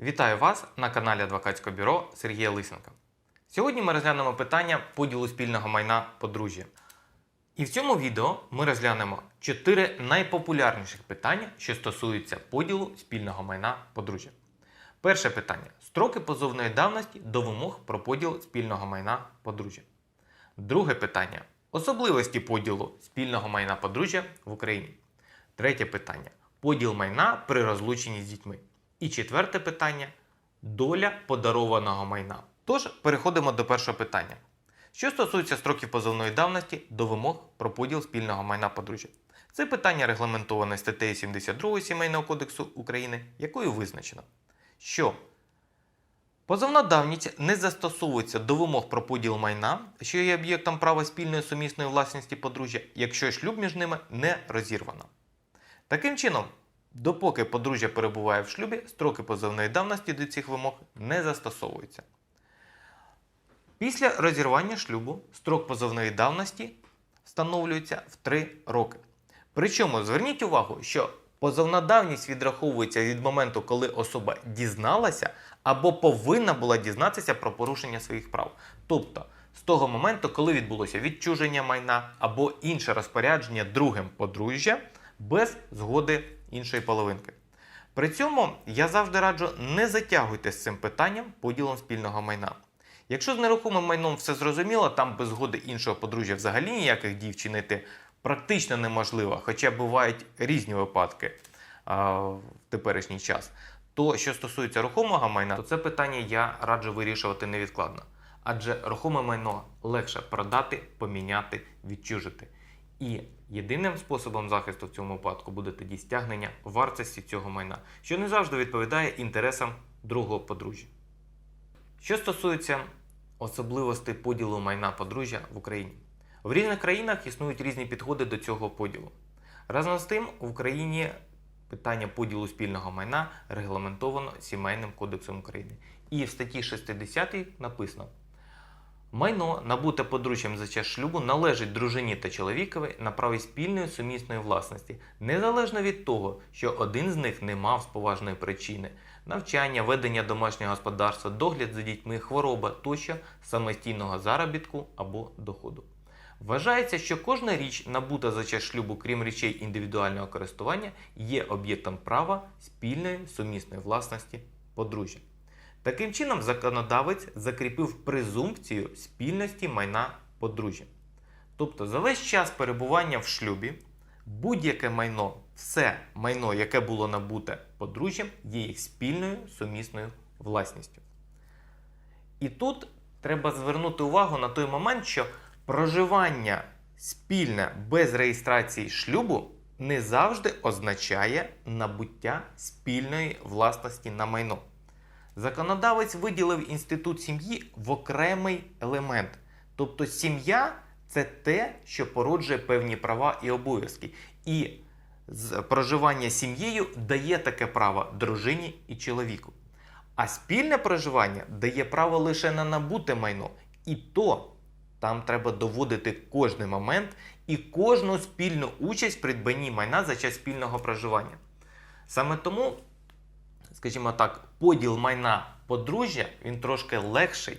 Вітаю вас на каналі Адвокатського бюро Сергія Лисенка. Сьогодні ми розглянемо питання поділу спільного майна подружжя. І в цьому відео ми розглянемо 4 найпопулярніших питання, що стосуються поділу спільного майна подружжя. Перше питання: строки позовної давності до вимог про поділ спільного майна подружжя. Друге питання: особливості поділу спільного майна подружжя в Україні. Третє питання: поділ майна при розлученні з дітьми. І четверте питання доля подарованого майна. Тож переходимо до першого питання. Що стосується строків позовної давності до вимог про поділ спільного майна подружжя. Це питання регламентоване статтею 72 Сімейного кодексу України, якою визначено, що позовна давність не застосовується до вимог про поділ майна, що є об'єктом права спільної сумісної власності подружжя, якщо шлюб між ними не розірвано. Таким чином, допоки подружжя перебуває в шлюбі, строки позовної давності до цих вимог не застосовуються. Після розірвання шлюбу строк позовної давності встановлюється в 3 роки. Причому зверніть увагу, що позовна давність відраховується від моменту, коли особа дізналася або повинна була дізнатися про порушення своїх прав. Тобто з того моменту, коли відбулося відчуження майна або інше розпорядження другим подружжя без згоди іншої половинки. При цьому я завжди раджу не затягуйте з цим питанням поділом спільного майна. Якщо з нерухомим майном все зрозуміло, там без згоди іншого подружжя взагалі ніяких дій вчинити практично неможливо, хоча бувають різні випадки а, в теперішній час. То, що стосується рухомого майна, то це питання я раджу вирішувати невідкладно. Адже рухоме майно легше продати, поміняти, відчужити. І єдиним способом захисту в цьому випадку буде тоді стягнення вартості цього майна, що не завжди відповідає інтересам другого подружжя. Що стосується особливостей поділу майна подружжя в Україні, в різних країнах існують різні підходи до цього поділу. Разом з тим, в Україні питання поділу спільного майна регламентовано Сімейним кодексом України. І в статті 60 написано: майно, набуте подружжям за час шлюбу, належить дружині та чоловікові на праві спільної сумісної власності, незалежно від того, що один з них не мав з поважної причини навчання, ведення домашнього господарства, догляд за дітьми, хвороба тощо самостійного заробітку або доходу. Вважається, що кожна річ, набута за час шлюбу, крім речей індивідуального користування, є об'єктом права спільної сумісної власності подружжя. Таким чином, законодавець закріпив презумпцію спільності майна подружжя. Тобто, за весь час перебування в шлюбі будь-яке майно, все майно, яке було набуте подружжям, є їх спільною сумісною власністю. І тут треба звернути увагу на той момент, що проживання спільне без реєстрації шлюбу не завжди означає набуття спільної власності на майно. Законодавець виділив інститут сім'ї в окремий елемент. Тобто сім'я це те, що породжує певні права і обов'язки. І проживання сім'єю дає таке право дружині і чоловіку. А спільне проживання дає право лише на набуте майно. І то там треба доводити кожний момент і кожну спільну участь в придбанні майна за час спільного проживання. Саме тому, скажімо так, поділ майна подружжя він трошки легший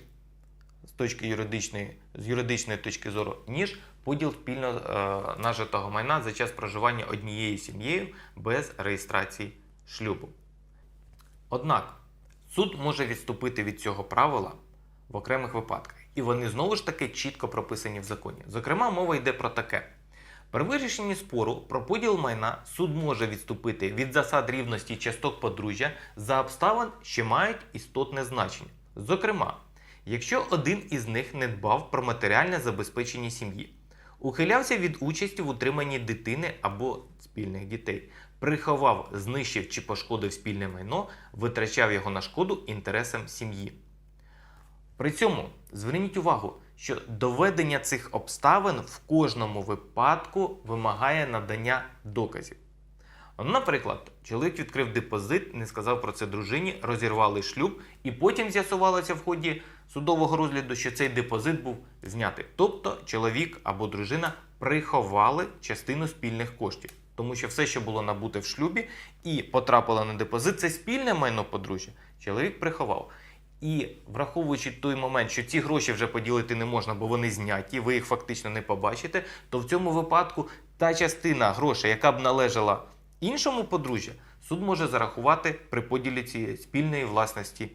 з точки юридичної, з юридичної точки зору, ніж поділ спільно е, нажитого майна за час проживання однією сім'єю без реєстрації шлюбу. Однак суд може відступити від цього правила в окремих випадках, і вони знову ж таки чітко прописані в законі. Зокрема, мова йде про таке. При вирішенні спору про поділ майна суд може відступити від засад рівності часток подружжя за обставин, що мають істотне значення. Зокрема, якщо один із них не дбав про матеріальне забезпечення сім'ї, ухилявся від участі в утриманні дитини або спільних дітей, приховав, знищив чи пошкодив спільне майно, витрачав його на шкоду інтересам сім'ї. При цьому зверніть увагу, що доведення цих обставин в кожному випадку вимагає надання доказів. Ну, Наприклад, чоловік відкрив депозит, не сказав про це дружині, розірвали шлюб, і потім з'ясувалося в ході судового розгляду, що цей депозит був знятий. Тобто чоловік або дружина приховали частину спільних коштів. Тому що все, що було набуте в шлюбі і потрапило на депозит, це спільне майно подружжя. чоловік приховав. І враховуючи той момент, що ці гроші вже поділити не можна, бо вони зняті, ви їх фактично не побачите, то в цьому випадку та частина грошей, яка б належала іншому подружжя, суд може зарахувати при поділі цієї спільної власності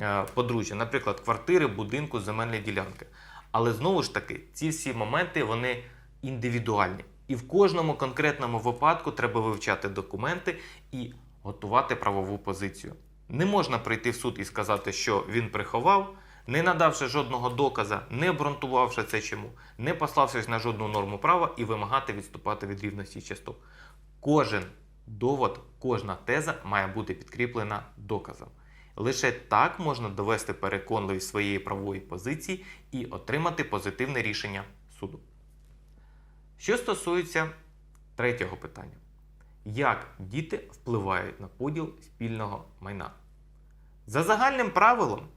е, подружжя, наприклад, квартири, будинку, земельної ділянки. Але знову ж таки, ці всі моменти вони індивідуальні. І в кожному конкретному випадку треба вивчати документи і готувати правову позицію. Не можна прийти в суд і сказати, що він приховав, не надавши жодного доказа, не обґрунтувавши це чому, не пославшись на жодну норму права і вимагати відступати від рівності часток. Кожен довод, кожна теза має бути підкріплена доказом. Лише так можна довести переконливість своєї правової позиції і отримати позитивне рішення суду. Що стосується третього питання, як діти впливають на поділ спільного майна? За загальним правилом,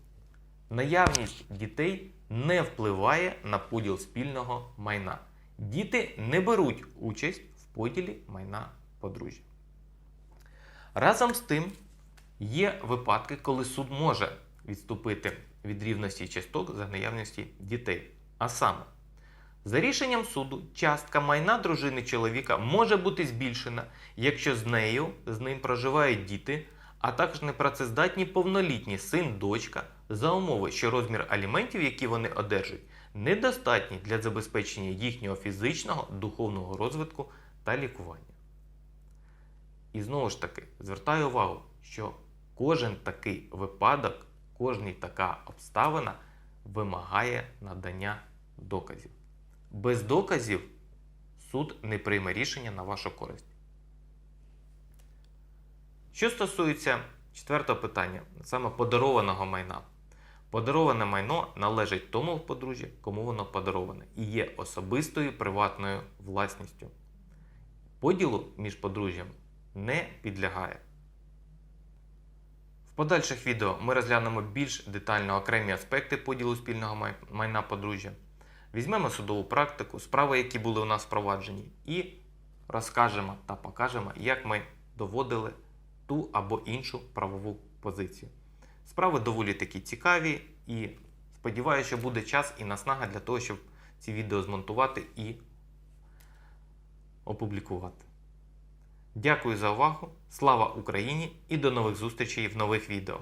наявність дітей не впливає на поділ спільного майна. Діти не беруть участь в поділі майна подружжя. Разом з тим, є випадки, коли суд може відступити від рівності часток за наявності дітей. А саме, за рішенням суду, частка майна дружини чоловіка може бути збільшена, якщо з нею з ним проживають діти, а також непрацездатні повнолітні син, дочка, за умови, що розмір аліментів, які вони одержують, недостатній для забезпечення їхнього фізичного, духовного розвитку та лікування. І знову ж таки, звертаю увагу, що кожен такий випадок, кожна така обставина вимагає надання доказів. Без доказів суд не прийме рішення на вашу користь. Що стосується четвертого питання, саме подарованого майна. Подароване майно належить тому подружжя, кому воно подароване, і є особистою приватною власністю. Поділу між подружжям не підлягає. В подальших відео ми розглянемо більш детально окремі аспекти поділу спільного май- майна подружжя. Візьмемо судову практику, справи, які були у нас впроваджені, і розкажемо та покажемо, як ми доводили ту або іншу правову позицію. Справи доволі такі цікаві, і сподіваюся, що буде час і наснага для того, щоб ці відео змонтувати і опублікувати. Дякую за увагу! Слава Україні і до нових зустрічей в нових відео!